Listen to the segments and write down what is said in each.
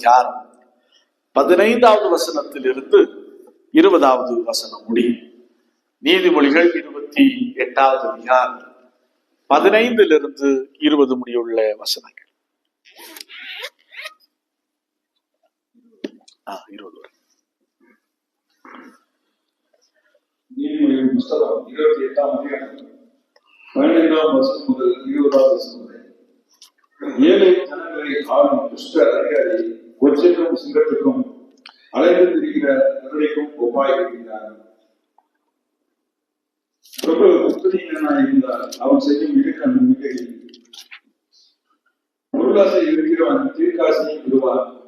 எட்டாவது அதிகாரம். பதினைந்தாவது வசனத்திலிருந்து இருபதாவது வசனம் முடியும் நீதிமொழிகள் இருபத்தி எட்டாவது அதிகாரம். பதினைந்திலிருந்து இருபது முடியுள்ள வசனங்கள். ஆ, இருபது வரை. நீதிமொழியின் புஸ்தகம் இருபத்தி எட்டாம் அதிகாரம். பதினைந்தாம் வருஷம் முதல் இருபதாம் வசனம் வரை. ஏழை ஜனங்களை காணும் துஷ்ட அதிகாரி கொச்சைக்கும் சிங்கத்துக்கும் அலைந்து திரிகிற கருணைக்கும் ஒப்பாய் இருக்கிறார். இருந்தால் அவன் செய்யும் இடுக்கண் மிக. பொருளாசை இருக்கிறவன் தீர்க்காசையை விடுவான்.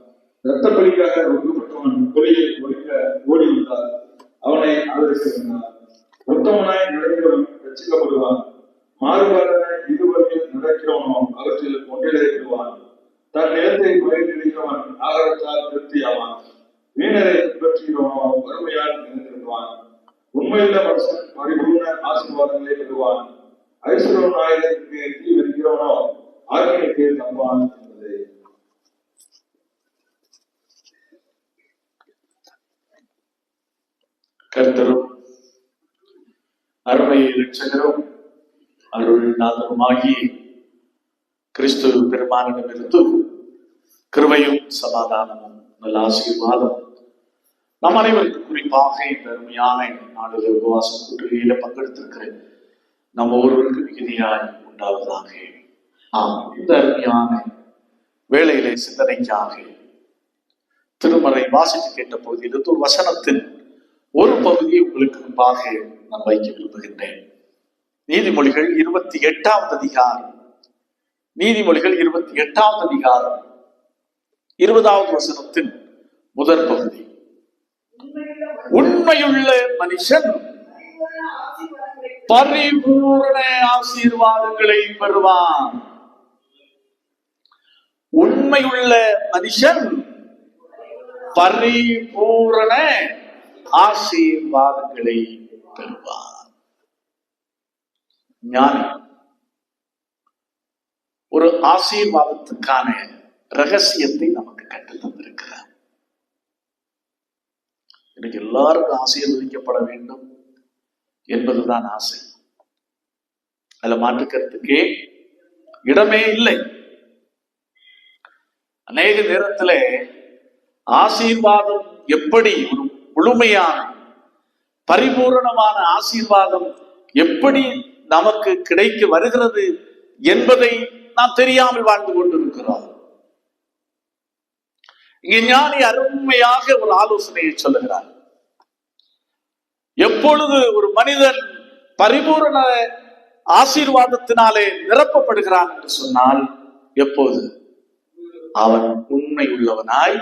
பலிக்காக ஒடுக்கப்பட்டவன் கொலையை ஒழிக்க ஓடி வந்தார் அவனை ஆதரித்திருந்தார் உத்தமனாய் நடக்கிறவன் ரசிக்கப்படுவான் மாறுபாடான இருவரையில் நடக்கிறவனும் அவற்றில் ஒன்றிலே விடுவான். தன் நிலத்தை பயிரிடுகிறவன் ஆகாரத்தால் திருப்தியாவான். வீணரை பின்பற்றுகிறவனோ வறுமையால் நினைத்திருவான் உண்மையுள்ள மனுஷன் பரிபூர்ண ஆசீர்வாதங்களை பெறுவான். ஐஸ்வரனாயிரத்துக்கு தீ வருகிறவனோ ஆக்கியத்தை தம்பான் என்பது. கர்த்தரும் அருமை ரட்சகரும் அருள்நாதருமாகி கிறிஸ்து பெருமானிடமிருந்து கிருபையும் சமாதானமும் நல்ல ஆசீர்வாதம் நம் அனைவருக்கும் குறிப்பாக இந்த அருமையான நாளில் உபவாச கூட்டுகையில பங்கெடுத்திருக்கிற நம்ம ஒருவருக்கு மிகுதியாய் உண்டாவதாக. ஆம் இந்த அருமையான வேலையிலே சிந்தனைக்காக திருமறை வாசித்து கேட்ட பகுதியில் ஒரு வசனத்தின் ஒரு பகுதியை உங்களுக்கு முன்பாக நான் வைக்க விரும்புகின்றேன். நீதிமொழிகள் இருபத்தி எட்டாவது அதிகாரம். நீதிமொழிகள் இருபத்தி எட்டாவது அதிகாரம். இருபதாவது வசனத்தின் முதற் பகுதி. உண்மையுள்ள மனுஷன் பரிபூர்ண ஆசீர்வாதங்களை பெறுவான். உண்மையுள்ள மனுஷன் பரிபூரண ஆசீர்வாதங்களை பெறுவார் ஞானி ஒரு ஆசீர்வாதத்துக்கான ரகசியத்தை நமக்கு கற்று தந்திருக்கிறார். எனக்கு எல்லாருக்கும் ஆசீர்வதிக்கப்பட வேண்டும் என்பதுதான் ஆசை. அதுல மாற்றுக்கிறதுக்கே இடமே இல்லை. அநேக நேரத்துல ஆசீர்வாதம் எப்படி ஒரு முழுமையான பரிபூரணமான ஆசீர்வாதம் எப்படி நமக்கு கிடைக்க வருகிறது என்பதை நாம் தெரியாமல் வாழ்ந்து கொண்டு இங்கே ஞானி அருமையாக ஒரு ஆலோசனையை சொல்லுகிறார். எப்பொழுது ஒரு மனிதன் பரிபூரண ஆசீர்வாதத்தினாலே நிரப்பப்படுகிறான் என்று சொன்னால் எப்போது? அவன் உண்மை உள்ளவனாய்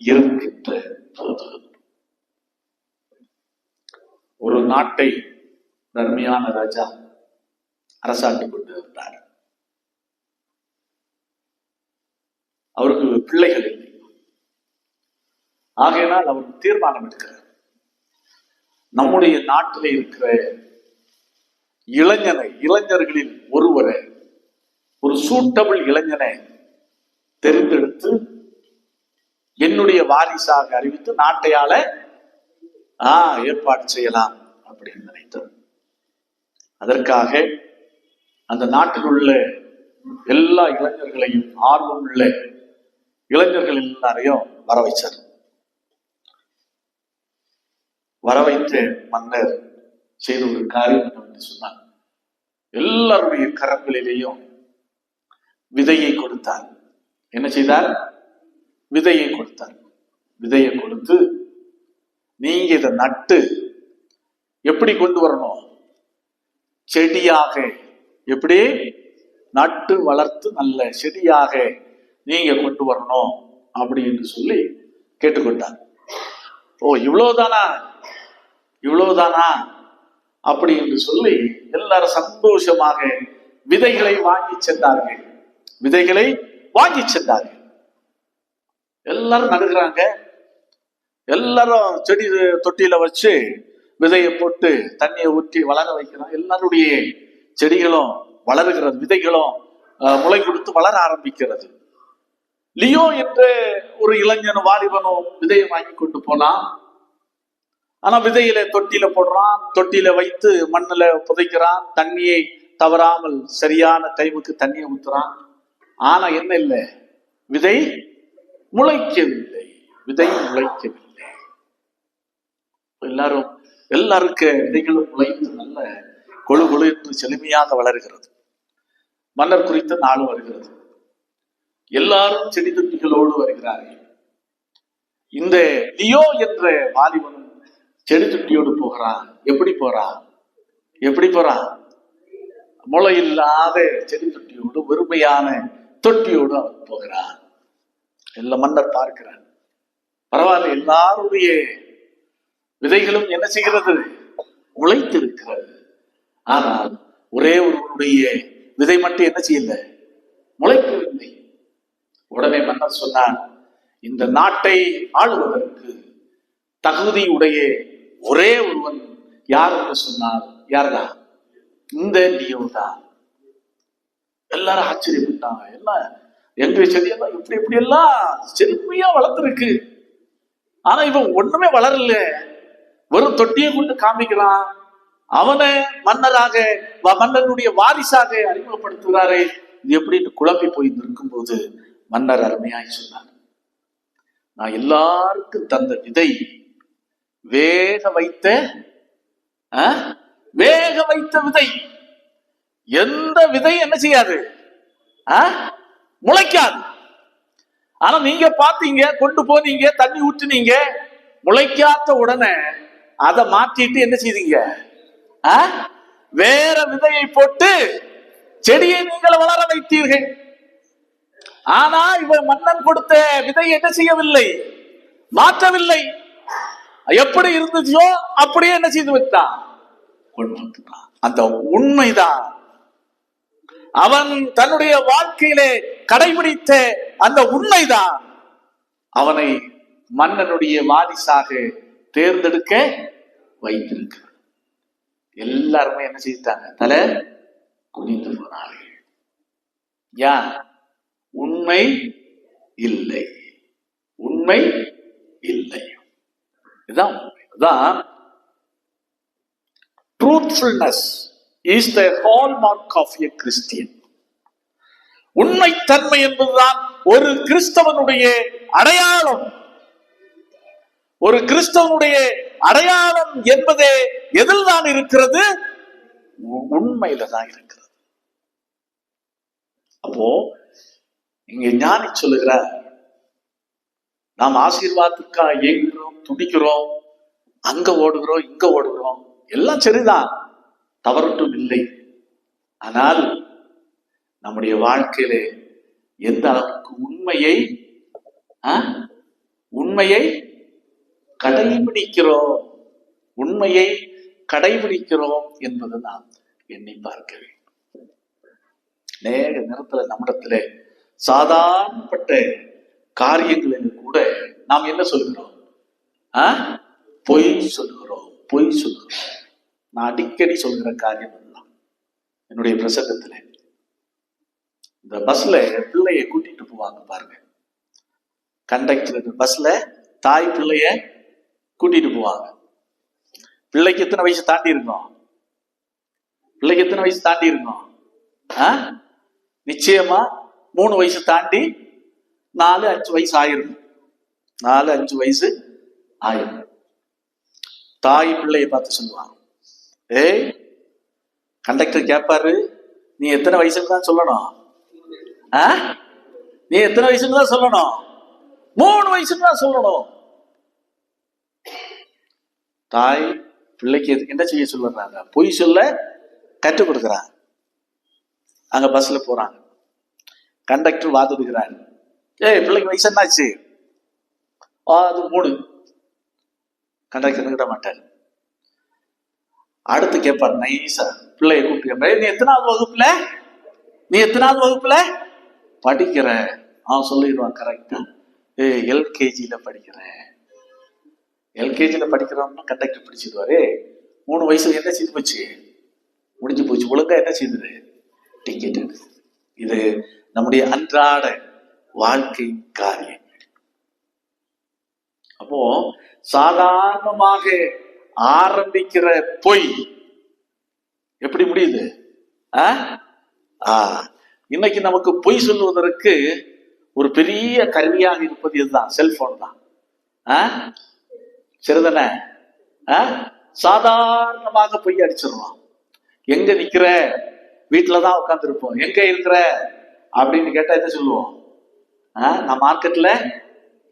இருக்கின்ற போது. ஒரு நாட்டை நன்மையான ராஜா அரசாண்டு கொண்டு இருந்தார் அவருக்கு பிள்ளைகள் இல்லை. ஆகையினால் அவர் தீர்மானம் எடுக்கிறார். நம்முடைய நாட்டில் இருக்கிற இளைஞனை இளைஞர்களில் ஒருவரை ஒரு சூட்டபிள் இளைஞனை தெரிந்தெடுத்து என்னுடைய வாரிசாக அறிவித்து நாட்டையால ஆ ஏற்பாடு செய்யலாம் அப்படின்னு நினைத்தார். அதற்காக அந்த நாட்டில் உள்ள எல்லா இளைஞர்களையும் ஆர்வம் உள்ள இளைஞர்கள் எல்லாரையும் வர வைச்சார் வர வைத்த மன்னர் செய்த ஒரு காரியம் என்னவென்று சொன்னார் எல்லாருடைய கரங்களிலேயும் விதையை கொடுத்தார். என்ன செய்தார்? விதையை கொடுத்தார். விதையை கொடுத்து நீங்க இதை நட்டு எப்படி கொண்டு வரணும்? செடியாக எப்படி? நட்டு வளர்த்து நல்ல செடியாக நீங்க கொண்டு வரணும் அப்படின்னு சொல்லி கேட்டுக்கொண்டார். ஓ இவ்வளவுதானா? இவ்வளவுதானா? அப்படி என்று சொல்லி எல்லாரும் சந்தோஷமாக விதைகளை வாங்கி சென்றார்கள். விதைகளை வாங்கி சென்றார்கள். எல்லாரும் நடுகிறாங்க எல்லாரும் செடி தொட்டியில வச்சு விதையை போட்டு தண்ணியை ஊற்றி வளர வைக்கிறோம் எல்லாருடைய செடிகளும் வளருகிறது விதைகளும் அஹ், முளை கொடுத்து வளர ஆரம்பிக்கிறது. லியோ என்று ஒரு இளைஞன் வாலிபனும் விதையை வாங்கி கொண்டு போனான். ஆனா விதையில தொட்டியில போடுறான் தொட்டியில வைத்து மண்ணுல புதைக்கிறான் தண்ணியை தவறாமல் சரியான டைமுக்கு தண்ணியை ஊத்துறான். ஆனா என்ன இல்லை விதை முளைக்கவில்லை விதை முளைக்கவில்லை. எல்லாரும் எல்லாருக்கு விதைகளும் முளைத்து நல்ல கொழு கொழு என்று செழுமையாக வளர்கிறது. மன்னர் குறித்த நாள் வருகிறது. எல்லாரும் செடி தொட்டிகளோடு வருகிறார்கள். இந்த லியோ என்ற வாலிபன் செடி தொட்டியோடு போகிறான் எப்படி போறான் எப்படி போறான் முளை இல்லாத செடி தொட்டியோடு வெறுமையான தொட்டியோடு அவன் போகிறான் எல்லா மன்னர் பார்க்கிறான் பரவாயில்ல எல்லாருடைய விதைகளும் என்ன செய்கிறது? முளைத்திருக்கிறது. ஆனால் ஒரே ஒருவருடைய விதை மட்டும் என்ன செய்யல? முளைக்கவில்லை. உடனே மன்னர் சொன்னான் இந்த நாட்டை ஆளுவதற்கு தகுதியுடைய ஒரே ஒருவன் யார் என்று சொன்னார் யாருடா? இந்த நியோதா எல்லாரும் ஆச்சரியப்பட்டாங்க. என்ன? எங்க செடியெல்லாம் இப்படி இப்படி எல்லாம் செழுமையா வளர்ந்துருக்கு ஆனா இவன் ஒண்ணுமே வளரல. வெறும் தொட்டியை கொண்டு காமிக்கிறான். அவனை மன்னராக மன்னனுடைய வாரிசாக அறிமுகப்படுத்துகிறாரே. இது எப்படின்னு குழம்பி போய் போது மன்னர் அருமையாய் சொன்னார். நான் எல்லாருக்கும் தந்த விதை வேக வைத்த வேக வைத்த விதை. எந்த விதை என்ன செய்யாது? ஆ? முளைக்காது. ஆனா நீங்க பாத்தீங்க கொண்டு போனீங்க தண்ணி ஊற்றுனீங்க முளைக்காத உடனே அதை மாற்றிட்டு என்ன செய்தீங்க? ஆ? வேற விதையை போட்டு செடியை நீங்கள் வளர வைத்தீர்கள். ஆனா இவன் மன்னன் கொடுத்த விதை என்ன செய்யவில்லை? மாற்றவில்லை. எப்படி இருந்துச்சோ அப்படியே என்ன செய்து விட்டான்? கொண்டு வந்துட்டான். அந்த உண்மைதான். அவன் தன்னுடைய வாழ்க்கையிலே கடைபிடித்த அந்த உண்மைதான். அவனை மன்னனுடைய வாரிசாக தேர்ந்தெடுக்க வைத்திருக்கிறார் எல்லாருமே என்ன செய்தாங்க தலை குனிந்து போனார்கள். யார்? உண்மை இல்லை. உண்மை இல்லை. இதுதான் truthfulness is the mark of a Christian உண்மைத்தன்மை என்பதுதான் ஒரு கிறிஸ்தவனுடைய அடையாளம். ஒரு கிறிஸ்தவனுடைய அடையாளம் என்பதே எதில் தான் இருக்கிறது? உண்மையில தான் இருக்கிறது. அப்போ இங்க ஞானி சொல்லுகிறார் நாம் ஆசீர்வாதத்துக்காக இயங்குகிறோம் துடிக்கிறோம் அங்க ஓடுகிறோம் இங்க ஓடுகிறோம். எல்லாம் சரிதான். தவறட்டும் இல்லை. ஆனால் நம்முடைய வாழ்க்கையிலே எந்த அளவுக்கு உண்மையை உண்மையை கடைபிடிக்கிறோம் உண்மையை கடைபிடிக்கிறோம் என்பது நாம் எண்ணி பார்க்க வேண்டும். நேர நேரத்துல நம்மிடத்துல சாதாரணப்பட்ட காரியங்களை கூட நாம் என்ன சொல்கிறோம் பொய் சொல்கிறோம் பொய் சொல்கிறோம் நான் அடிக்கடி சொல்கிற காரியம் அதுதான். என்னுடைய பிரசங்கத்துல. இந்த பஸ்ல பிள்ளைய கூட்டிட்டு போவாங்க பாருங்க. கண்டக்டர் பஸ்ல தாய் பிள்ளைய கூட்டிட்டு போவாங்க. பிள்ளைக்கு எத்தனை வயசு தாண்டி இருக்கும் பிள்ளைக்கு எத்தனை வயசு தாண்டி இருக்கும் நிச்சயமா மூணு வயசு தாண்டி நாலு அஞ்சு வயசு ஆயிரும் நாலு அஞ்சு வயசு ஆயிரும். தாய் பிள்ளையை பார்த்து சொல்லுவாங்க. ஏய் கண்டக்டர் கேட்பாரு நீ எத்தனை வயசுன்னு தான் சொல்லணும். ஆ? நீ எத்தனை வயசுன்னு தான் சொல்லணும். மூணு வயசுன்னு தான் சொல்லணும். தாய் பிள்ளைக்கு எதுக்கு என்ன செய்ய சொல்லுறாங்க? பொய் சொல்ல கற்றுக் கொடுக்குறாங்க. அங்க பஸ்ல போறாங்க. கண்டக்டர் வாதிடுகிறார். ஏய் பிள்ளைக்கு வயசு என்னாச்சு? அது மூணு கண்டக்டர் விட மாட்டார். அடுத்து கேட்பார் நைஸா பிள்ளைய கூப்பிட்டு கேட்பார் நீ எத்தனாவது வகுப்புல? நீ எத்தனாவது வகுப்புல? படிக்கிற. அவன் சொல்லிடுவான் கரெக்டா ஏ எல்கேஜியில படிக்கிறேன் எல்கேஜியில படிக்கிறவன் கண்டக்டர் பிடிச்சிடுவாரு. மூணு வயசுல என்ன செய்து போச்சு? முடிஞ்சு போச்சு. ஒழுங்கா என்ன செய்தது? டிக்கெட் இது நம்முடைய அன்றாட வாழ்க்கை காரியம். அப்போ சாதாரணமாக ஆரம்பிக்கிற பொய் எப்படி முடியுது ஆ? ஆ. இன்னைக்கு நமக்கு பொய் சொல்லுவதற்கு ஒரு பெரிய கருவியாக இருப்பது இதுதான் செல்போன் தான் ஆ? சரிதானே ஆ? சாதாரணமாக பொய் அடிச்சிடலாம் எங்க நிக்கிற வீட்டுலதான் உட்காந்துருப்போம் எங்க இருக்கிற அப்படின்னு கேட்டா என்ன சொல்லுவோம் ஆ? நான் மார்க்கெட்ல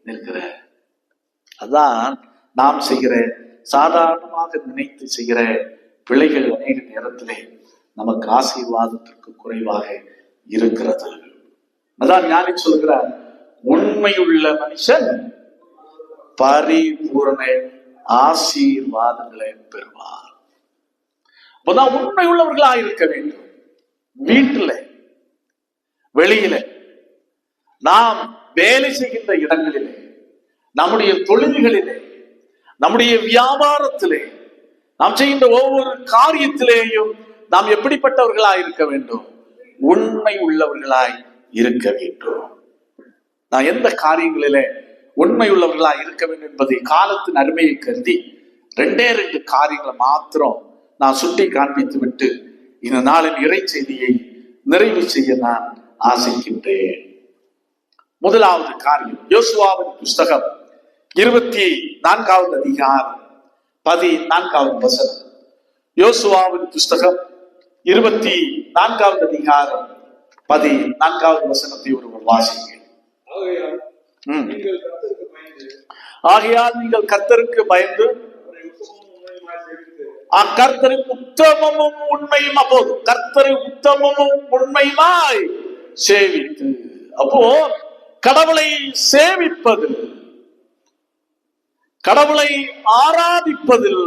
நிற்கிறேன் அதான் நாம் செய்கிற சாதாரணமாக நினைத்து செய்கிற பிழைகள் அநேக நேரத்திலே நமக்கு ஆசீர்வாதத்திற்கு குறைவாக இருக்கிறது. அதான் ஞானி சொல்கிறார் உண்மையுள்ள மனுஷன் பரிபூரண ஆசீர்வாதங்களை பெறுவார். அப்பதான் உண்மை உள்ளவர்களா இருக்க வேண்டும். வீட்டுல வெளியில நாம் வேலை செய்கின்ற இடங்களிலே நம்முடைய தொழில்களிலே நம்முடைய வியாபாரத்திலே நாம் செய்கின்ற ஒவ்வொரு காரியத்திலேயும் நாம் எப்படிப்பட்டவர்களாய் இருக்க வேண்டும்? உண்மை உள்ளவர்களாய் இருக்க வேண்டும். நான் எந்த காரியங்களிலே உண்மை உள்ளவர்களாய் இருக்க வேண்டும் என்பதை காலத்தின் அருமையை கருதி ரெண்டே ரெண்டு காரியங்களை மாத்திரம் நான் சுட்டி காண்பித்து விட்டு இந்த நாளின் இறை செய்தியை நிறைவு செய்ய நான் ஆசைக்கின்றேன். முதலாவது காரியம் யோசுவாவின் புஸ்தகம். இருபத்தி நான்காவது அதிகாரம் பதி நான்காவது வசனம். யோசுவாவின் புஸ்தகம் இருபத்தி நான்காவது அதிகாரம் பதி நான்காவது வசனத்தை ஒருவர் வாசிங்க ஆகையால் நீங்கள் கர்த்தருக்கு பயந்து ஆகையால் கர்த்தருக்கு உத்தமமும் உண்மையும் அப்போது கர்த்தரை உத்தமமும் உண்மையுமாய் சேவித்து அப்போ கடவுளை சேவிப்பது கடவுளை ஆராதிப்பதில்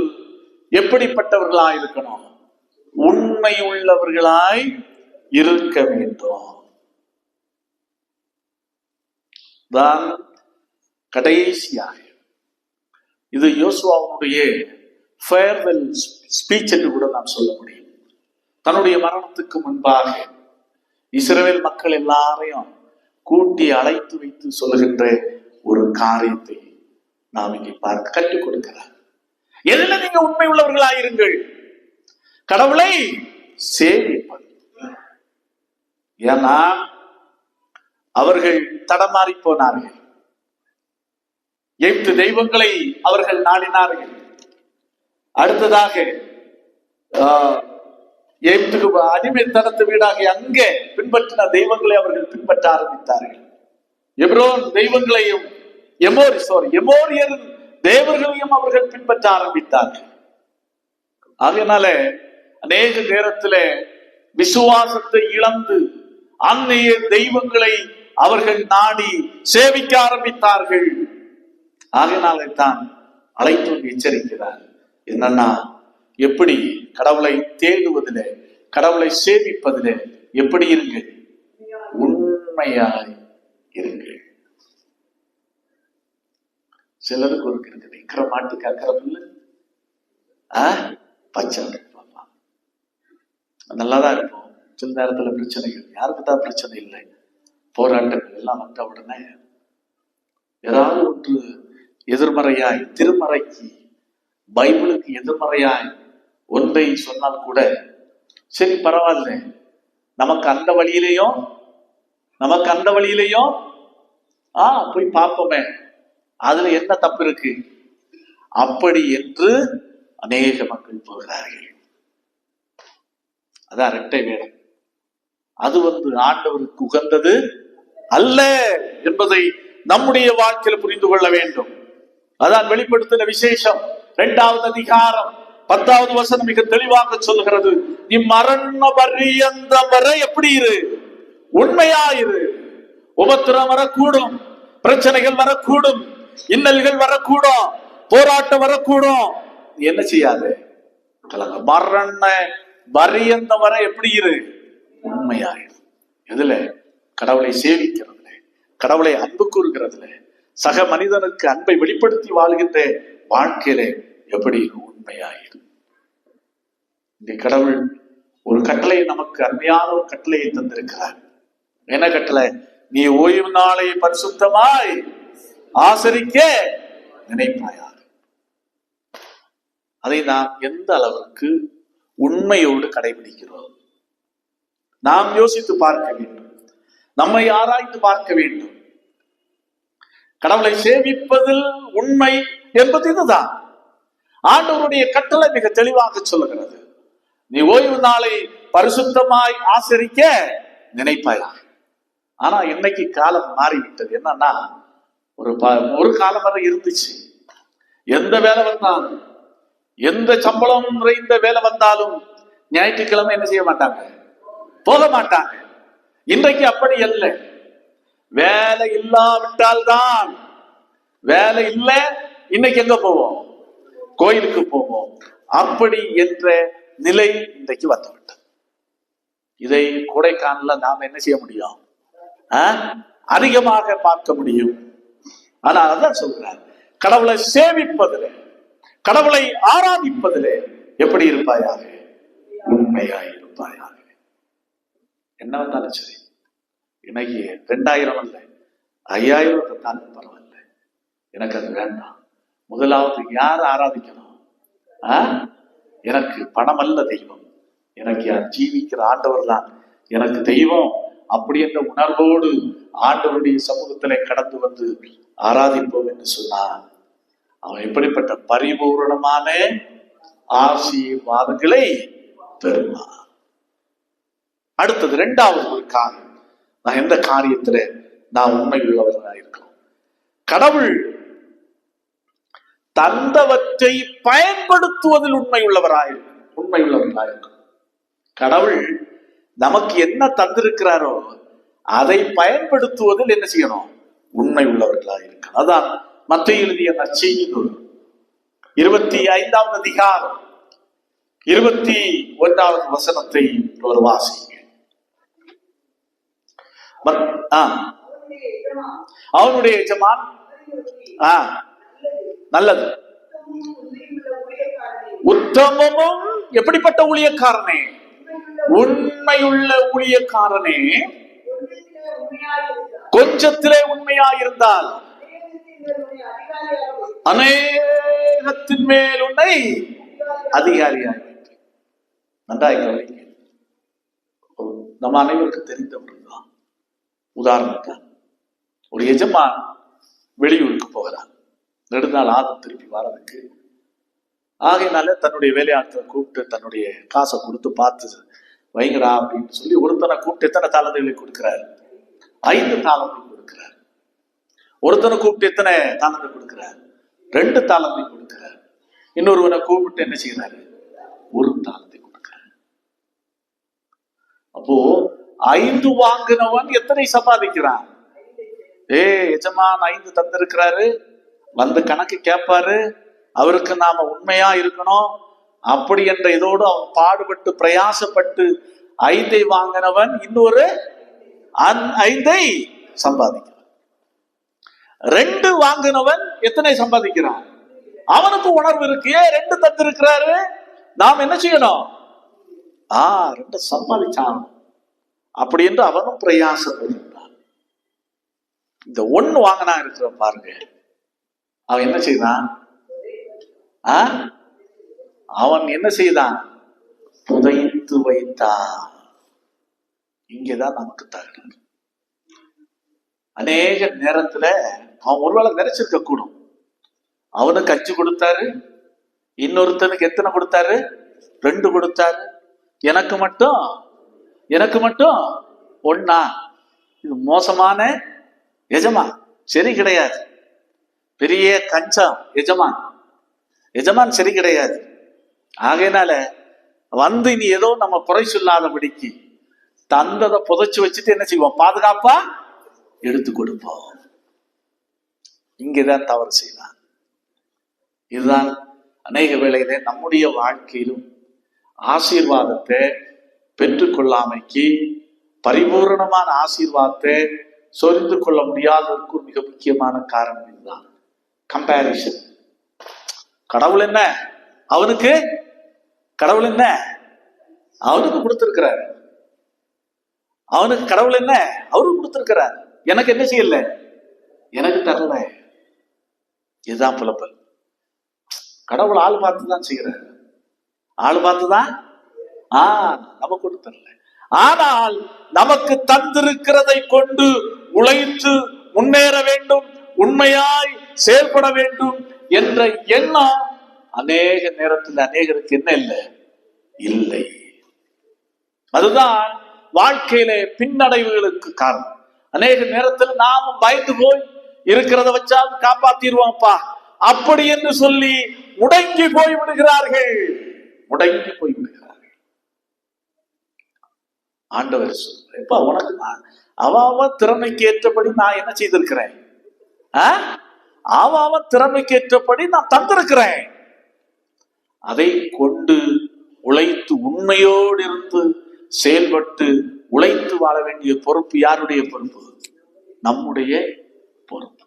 எப்படிப்பட்டவர்களாய் இருக்கணும்? உண்மை உள்ளவர்களாய் இருக்க வேண்டும். தான் கடைசியாக. இது யோசுவாவுடைய ஃபேர்வெல் ஸ்பீச் என்று கூட நாம் சொல்ல முடியும். தன்னுடைய மரணத்துக்கு முன்பாக இஸ்ரேல் மக்கள் எல்லாரையும் கூட்டி அழைத்து வைத்து சொல்லுகின்ற ஒரு காரியத்தை நாம் இங்கே பார்க்க கற்றுக் கொடுக்கிறார். எதுல நீங்க உண்மை உள்ளவர்களாயிருங்கள். கடவுளை சேவிப்பது. ஏன்னா அவர்கள் தடமாறி போனார்கள். எட்டு தெய்வங்களை அவர்கள் நாடினார்கள். அடுத்ததாக ஆஹ், அடிமை தனத்து வீடாக அங்கே பின்பற்றின தெய்வங்களை அவர்கள் பின்பற்ற ஆரம்பித்தார்கள். எப்ரோன் தெய்வங்களையும் எமோரி சாரி எமோரியர் தேவர்களையும் அவர்கள் பின்பற்ற ஆரம்பித்தார்கள். ஆகையினால அநேக நேரத்துல விசுவாசத்தை இழந்து அன்னைய தெய்வங்களை அவர்கள் நாடி சேவிக்க ஆரம்பித்தார்கள். ஆகையினாலே தான் அழைத்து எச்சரிக்கிறார். என்னன்னா எப்படி கடவுளை தேடுவதில் கடவுளை சேவிப்பதில் எப்படி இருங்கள்? உண்மையாய் இருங்கள். சிலருக்கு ஒரு இருக்குது இக்கிற மாட்டுக்கு அக்கறம் இல்லை ஆ? பச்சை நல்லா நல்லாதான் இருப்போம் சில நேரத்துல பிரச்சனைகள். யாருக்கு தான் பிரச்சனை இல்லை. போராட்டங்கள் எல்லாம் வந்த உடனே ஏதாவது ஒன்று எதிர்மறையாய் திருமறைக்கு பைபிளுக்கு எதிர்மறையாய் ஒன்றை சொன்னால் கூட சரி பரவாயில்ல. நமக்கு அந்த வழியிலையும் நமக்கு அந்த வழியிலையும் ஆ போய் பார்ப்போமே. அதுல என்ன தப்பு இருக்கு? அப்படி என்று அநேக மக்கள் போகிறார்கள். அதான் இரட்டை வேடம். அது வந்து ஆண்டவருக்கு உகந்தது அல்ல என்பதை நம்முடைய வாழ்க்கையில புரிந்து கொள்ள வேண்டும். அதான் வெளிப்படுத்தின விசேஷம். இரண்டாவது அதிகாரம் பத்தாவது வசனம் மிக தெளிவாக சொல்லுகிறது நீ மரண பரியந்தம் வரை எப்படி இரு. உண்மையாயிரு உபத்திரம் வரக்கூடும். பிரச்சனைகள் வரக்கூடும். இன்னல்கள் வரக்கூடும் போராட்டம் வரக்கூடும். நீ என்ன செய்யாது? கலங்க. மரண பரியந்த வர எப்படி இரு? உண்மையாயிரு. எதுல? கடவுளை சேவிக்கிறதுல. கடவுளை அன்பு கூறுகிறதுல. சக மனிதனுக்கு அன்பை வெளிப்படுத்தி வாழ்கின்ற வாழ்க்கையில எப்படி உண்மையாயிரு. இந்த கடவுள் ஒரு கட்டளையை நமக்கு அருமையான ஒரு கட்டளையை தந்திருக்கிறார். என்ன கட்டளை? நீ ஓய்வு நாளை பரிசுத்தமாய் ஆசரிக்க நினைப்பாயாக அதை நாம் எந்த அளவிற்கு உண்மையோடு கடைபிடிக்கிறோம்? நாம் யோசித்து பார்க்க வேண்டும். நம்மை ஆராய்ந்து பார்க்க வேண்டும். கடவுளை சேமிப்பதில் உண்மை என்பது இதுதான். ஆண்டவருடைய கட்டளை மிக தெளிவாக சொல்லுகிறது. நீ ஓய்வு நாளை பரிசுத்தமாய் ஆசரிக்க நினைப்பாயா ஆனா இன்னைக்கு காலம் மாறிவிட்டது. என்னன்னா ஒரு ப- ஒரு காலம் வரை இருந்துச்சு. எந்த வேலை வந்தாலும் எந்த சம்பளம் நிறைந்த வேலை வந்தாலும் ஞாயிற்றுக்கிழமை என்ன செய்ய மாட்டாங்க? போக மாட்டாங்க. இன்றைக்கு அப்படி அல்ல. வேலை இல்லாவிட்டால் தான் வேலை இல்லை இன்னைக்கு எங்க போவோம்? கோயிலுக்கு போவோம். அப்படி என்ற நிலை இன்றைக்கு வந்துவிட்டது. இதை கொடைக்கானல நாம் என்ன செய்ய முடியும்? அதிகமாக பார்க்க முடியும். ஆனா அதான் சொல்றார். கடவுளை சேவிப்பதிலே கடவுளை ஆராதிப்பதிலே எப்படி இருப்பாயாக? உண்மையாய் இருப்பாயாக. என்ன வந்தாலும் சரி இன்னைக்கு ரெண்டாயிரம் அல்ல ஐயாயிரம் தந்தாலும் பரவாயில்ல. எனக்கு அது வேண்டாம். முதலாவது யார் ஆராதிக்கணும்? எனக்கு பணம் அல்ல தெய்வம். எனக்கு யார் ஜீவிக்கிற ஆண்டவர் தான். எனக்கு தெய்வம் அப்படி என்ற உணர்வோடு ஆண்டவருடைய சமூகத்திலே கடந்து வந்து ஆராதிப்போம் என்று சொன்னான். அவன் எப்படிப்பட்ட பரிபூரணமான ஆசீர்வாதங்களை பெறுவான். அடுத்தது இரண்டாவது ஒரு காரியம். நான் எந்த காரியத்துல நான் உண்மை உள்ளவர்களாக இருக்கணும்? கடவுள் தந்தவற்றை பயன்படுத்துவதில் உண்மை உள்ளவராயிருக்கும் உண்மை உள்ளவர்களாயிருக்கும் கடவுள் நமக்கு என்ன தந்திருக்கிறாரோ அதை பயன்படுத்துவதில் என்ன செய்யணும்? உண்மை உள்ளவர்களாக இருக்கணும் அதான் மத்திய எழுதிய நற்செய்தி நூல் இருபத்தி ஐந்தாவது அதிகாரம் இருபத்தி ஒன்றாவது வசனத்தை ஒரு வாசிங்க. அவனுடைய எஜமான் ஆ, நல்லது. உத்தமமும் எப்படிப்பட்ட ஊழியக்காரனே? உண்மையுள்ள ஊழியக்காரனே. கொஞ்சத்திலே உண்மையாயிருந்தால் அநேகத்தின் மேல் உன்னை அதிகாரியாக நன்றாய் நம்ம அனைவருக்கும் தெரிந்தவர்கள் உதாரணத்தான் ஒரு எஜமான் வெளியூருக்கு போகிறார் நெடுநாள் ஆதம் திருப்பி வர்றதுக்கு ஆகையினால தன்னுடைய வேலையாட்களை கூப்பிட்டு தன்னுடைய காசை கொடுத்து பார்த்து வைங்கடா அப்படின்னு சொல்லி ஒருத்தனை கூப்பிட்டு எத்தனை தாளந்துகளை கொடுக்கிறாரு? ஐந்து தாளந்தை ஒருத்தனை கூப்பிட்டு எத்தனை தாளந்தை கொடுக்கிறார்? ரெண்டு தாளந்தை கொடுக்கிறார். இன்னொருவனை கூப்பிட்டு என்ன செய்யறாரு ஒரு தாளத்தை கொடுக்கிறார். அப்போ ஐந்து வாங்கினவன் எத்தனை சம்பாதிக்கிறான்? ஏ எஜமான் ஐந்து தந்திருக்கிறாரு. வந்து கணக்கு கேட்பாரு. அவருக்கு நாம உண்மையா இருக்கணும். அப்படி என்ற இதோடு அவன் பாடுபட்டு பிரயாசப்பட்டு ஐந்தை வாங்கினவன் இன்னொரு ஐந்தை சம்பாதிக்கிறான். ரெண்டு வாங்கினவன் எத்தனை சம்பாதிக்கிறான்? அவனுக்கு உணர்வு இருக்கு. ஏன் ரெண்டு தந்திருக்கிறாரு? நாம் என்ன செய்யணும்? ஆ ரெண்டு சம்பாதிச்சான். அப்படி என்று அவனும் பிரயாசப்படுகிறான் இந்த ஒண்ணு வாங்கினா இருக்கிற பாருங்க. அவன் என்ன செய்தான்? ஆ? அவன் என்ன செய்தான்? புதைத்து வைத்தான். இங்கேதான் நமக்கு தகவல் அநேக நேரத்துல அவன் ஒருவேளை நினைச்சிருக்க கூடும். அவனுக்கு அஞ்சு கொடுத்தாரு இன்னொருத்தனுக்கு எத்தனை கொடுத்தாரு? ரெண்டு கொடுத்தாரு. எனக்கு மட்டும் எனக்கு மட்டும் ஒன்னா இது மோசமான எஜமான். சரி கிடையாது. பெரிய கஞ்சம் எஜமான். எஜமான் சரி கிடையாது. ஆகையினால வந்து இனி ஏதோ நம்ம குறை சொல்லாதபடிக்கு தந்ததை புதைச்சு வச்சுட்டு என்ன செய்வோம்? பாதுகாப்பா? எடுத்து கொடுப்போம். இங்கேதான் தவறு செய்யலாம் இதுதான் அநேக வேளையில நம்முடைய வாழ்க்கையிலும் ஆசீர்வாதத்தை பெற்றுக்கொள்ளாமைக்கு பரிபூரணமான ஆசீர்வாதத்தை சொரிந்து கொள்ள முடியாததற்கு மிக முக்கியமான காரணம் இதுதான். கம்பேரிசன் கடவுள் என்ன? அவனுக்கு? கடவுள் என்ன? அவனுக்கு கொடுத்திருக்கிறார். அவனுக்கு கடவுள் என்ன? அவருக்கு கொடுத்திருக்கிறார். எனக்கு என்ன செய்யல? எனக்கு தரல. இதுதான் புலப்பல். கடவுள் ஆள் பார்த்து தான் ஆள் பார்த்து தான் ஆ நமக்கு ஒன்றும் தரல. ஆனால் நமக்கு தந்திருக்கிறதை கொண்டு உழைத்து முன்னேற வேண்டும் உண்மையாய் செயல்பட வேண்டும் என்ற எண்ணம் அநேக நேரத்தில் அநேகருக்கு என்ன இல்லை? இல்லை. அதுதான் வாழ்க்கையிலே பின்னடைவுகளுக்கு காரணம். அநேக நேரத்தில் நாம பயந்து போய் இருக்கிறத வச்சாவது காப்பாத்திடுவோம்ப்பா. அப்படி என்று சொல்லி முடங்கி போய் விடுகிறார்கள். முடங்கி போய் விடுகிறார்கள். ஆண்டவர் சொல்றேன் உனக்கு நான் அவாவ திறமைக்கு ஏற்றபடி நான் என்ன செய்திருக்கிறேன்? ஆ? திறமைக்கு ஏற்றபடி நான் தந்திருக்கிறேன். அதை கொண்டு உழைத்து உண்மையோடு இருந்து செயல்பட்டு உழைத்து வாழ வேண்டிய பொறுப்பு யாருடைய பொறுப்பு? நம்முடைய பொறுப்பு.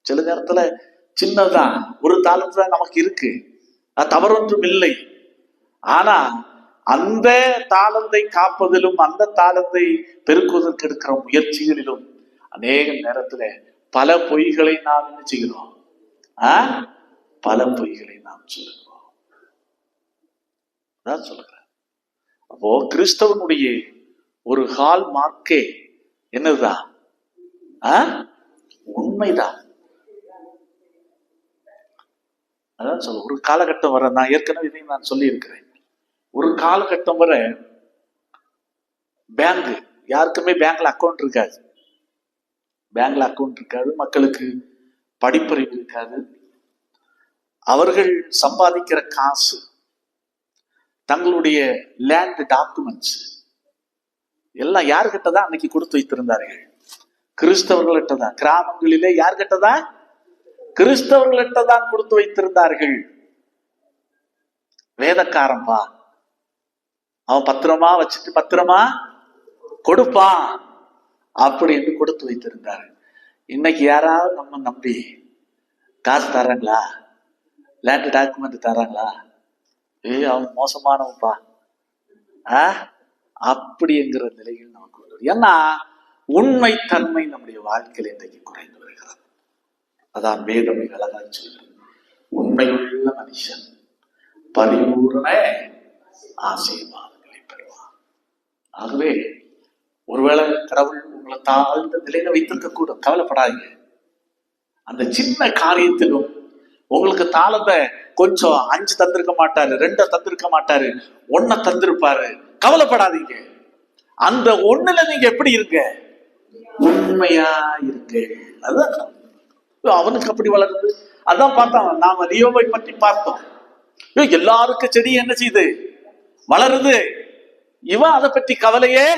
சில நேரத்துல சின்னதான் ஒரு தாளத்துல நமக்கு இருக்கு. தவறொன்றும் இல்லை. ஆனா அந்த தாளத்தை காப்பதிலும் அந்த தாளத்தை பெருக்குவதற்கு எடுக்கிற முயற்சிகளிலும் அநேக நேரத்துல பல பொய்களை நாம் என்ன செய்கிறோம்? ஆ? பல பொய்களை நாம் சொல்லுகிறோம் அதான் சொல்லுகிறேன் அப்போ கிறிஸ்தவனுடைய ஒரு ஹால் மார்க்கே என்னதுதான் உண்மைதான் அதான் சொல்ல ஒரு காலகட்டம் வர நான் ஏற்கனவே இதையும் நான் சொல்லி இருக்கிறேன் ஒரு காலகட்டம் வர பேங்க் யாருக்குமே பேங்க்ல அக்கௌண்ட் இருக்காது. பேங்க்ல அக்கௌண்ட் இருக்காது மக்களுக்கு படிப்பறிவு இருக்காது. அவர்கள் சம்பாதிக்கிற காசு தங்களுடைய லேண்ட் டாக்குமெண்ட்ஸ் எல்லாம் யார்கிட்ட தான் அன்னைக்கு கொடுத்து வைத்திருந்தார்கள்? கிறிஸ்தவர்கள்ட்ட தான் கிராமங்களிலே யார்கிட்ட தான் கிறிஸ்தவர்கள்ட்ட தான் கொடுத்து வைத்திருந்தார்கள். வேதக்காரன்பா அவன் பத்திரமா வச்சுட்டு பத்திரமா? கொடுப்பான். அப்படி என்று கொடுத்து வைத்திருந்தார் இன்னைக்கு யாராவது நம்ம நம்பி காசு தராங்களா லேண்ட் டாக்குமெண்ட் தராங்களா ஏய் அவன் மோசமானவன்பா. ஆ? அப்படிங்கிற நிலையில் நமக்கு வருது ஏன்னா உண்மை தன்மை நம்முடைய வாழ்க்கையில் இன்றைக்கு குறைந்து வருகிறது. அதான் வேதம் மிக அழகாய் சொல்கிறது. உண்மையுள்ள மனுஷன் பரிபூரண ஆசீர்வாதங்களை பெறுவான். ஆகவே ஒருவேளை கடவுள் உங்களை தாழ்ந்த நிலையில வைத்திருக்க கூட கவலைப்படாதீங்க. அந்த சின்ன காரியத்திலும் உங்களுக்கு தாளத்தை கொஞ்சம் அஞ்சு தந்திருக்க மாட்டாரு ரெண்ட தந்திருக்க மாட்டாரு ஒன்ன தந்திருப்பாரு. கவலைப்படாதீங்க. அந்த ஒண்ணுல நீங்க எப்படி இருங்க? உண்மையா இருக்கு அதுதான். அவனுக்கு அப்படி வளருது. அதான் பார்த்தான். நாம லியோவை பற்றி பார்த்தோம். எல்லாருக்கும் செடி என்ன செய்யுது வளருது. இவன் அதை பற்றி கவலையே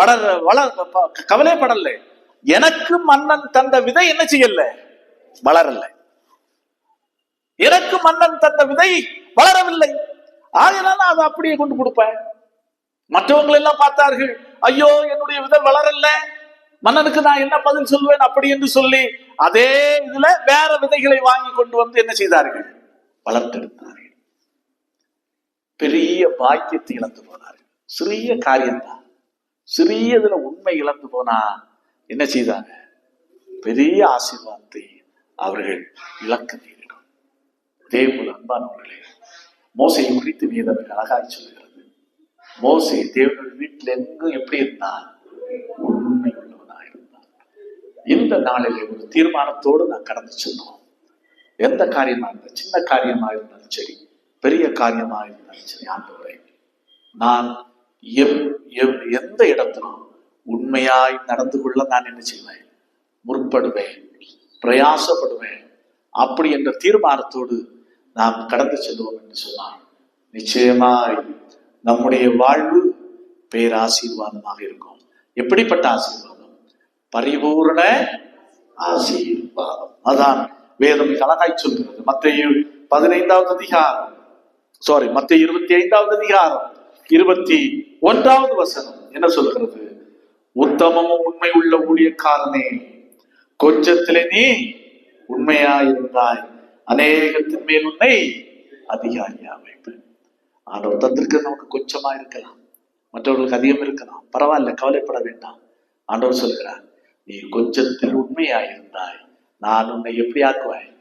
படற வளர் ப- கவலையே படல. எனக்கு மன்னன் தந்த விதை என்ன செய்யல? வளரல. எனக்கு மன்னன் தந்த விதை வளரவில்லை. ஆகினாலும் அதை அப்படியே கொண்டு கொடுப்பேன். மற்றவங்களெல்லாம் பார்த்தார்கள். ஐயோ என்னுடைய விதை வளரல மன்னனுக்கு நான் என்ன பதில் சொல்வேன் அப்படி என்று சொல்லி அதே இதுல வேற விதைகளை வாங்கி கொண்டு வந்து என்ன செய்தார்கள்? வளர்த்தெடுத்தார்கள். பெரிய பாக்கியத்தை இழந்து போனார்கள். சிறிய காரியம்தான் சிறியதுல உண்மை இழந்து போனா என்ன செய்தாங்க? பெரிய ஆசீர்வாதத்தை அவர்கள் இழக்க நேரிடும். அதே போல அன்பானவர்களே மோசையை குறித்து வேதம் அழகாய் சொல்லுங்கள் மோசே தேவனுடைய வீட்டில் எங்கும் எப்படி இருந்தான் உண்மை உள்ளவனாக இருந்தான். இந்த நாளிலே ஒரு தீர்மானத்தோடு நான் கடந்து சென்றோம் எந்த காரியமா இருந்தால் சின்ன காரியமா இருந்தாலும் சரி பெரிய காரியமா இருந்தாலும் சரி ஆண்டவரை நான் எவ்- எவ்- எந்த இடத்திலும் உண்மையாய் நடந்து கொள்ள நான் என்ன செய்வேன்? முற்படுவேன் பிரயாசப்படுவேன். அப்படி என்ற தீர்மானத்தோடு நாம் கடந்து செல்வோம் என்று சொன்னால் நிச்சயமாய் நம்முடைய வாழ்வு பேராசீர்வாதமாக இருக்கும். எப்படிப்பட்ட ஆசீர்வாதம்? பரிபூரண ஆசீர்வாதம். அதான் வேதம் அழகாய் சொல்கிறது. மத்திய பதினைந்தாவது அதிகாரம். சாரி மத்திய இருபத்தி ஐந்தாவது அதிகாரம். இருபத்தி ஒன்றாவது வசனம் என்ன சொல்கிறது? உத்தமமும் உண்மை உள்ள ஊழியக்காரனே கொஞ்சத்திலே நீ உண்மையாயிருந்தாய். அநேகத்தின் மேல் உன்னை அதிகாரியா வைப்பேன். ஆண்டவர் தந்திருக்கிறது நமக்கு கொஞ்சமா இருக்கலாம். மற்றவர்களுக்கு அதிகம் இருக்கலாம். பரவாயில்ல கவலைப்பட வேண்டாம். ஆண்டவர் சொல்கிறார் நீ கொஞ்சத்தில் உண்மையாயிருந்தாய் நான் உன்னை எப்படி ஆக்குவேன்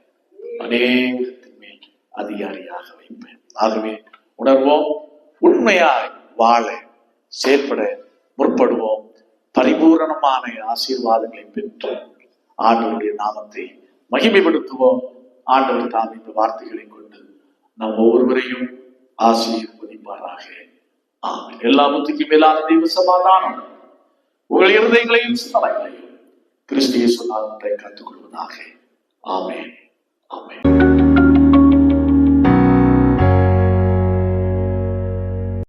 அநேகத்தின் மேல் அதிகாரியாக வைப்பேன். ஆகவே உணர்வோம் உண்மையாய் வாழ செயற்பட முற்படுவோம். பரிபூரணமான ஆசீர்வாதங்களை பெற்று ஆண்டவருடைய நாமத்தை மகிமைப்படுத்துவோம். ஆண்டவர் தாம் இந்த வார்த்தைகளை கொண்டு நம் ஒவ்வொருவரையும் ஆசீர்வதிப்பாராக. எல்லாவற்றுக்கும் மேலான தெய்வ சமாதானம். உங்கள் இருதயங்களையும் சிந்தனைகளையும் கிறிஸ்தியை சொன்னால் கற்றுக் கொள்வதாக ஆமே ஆமே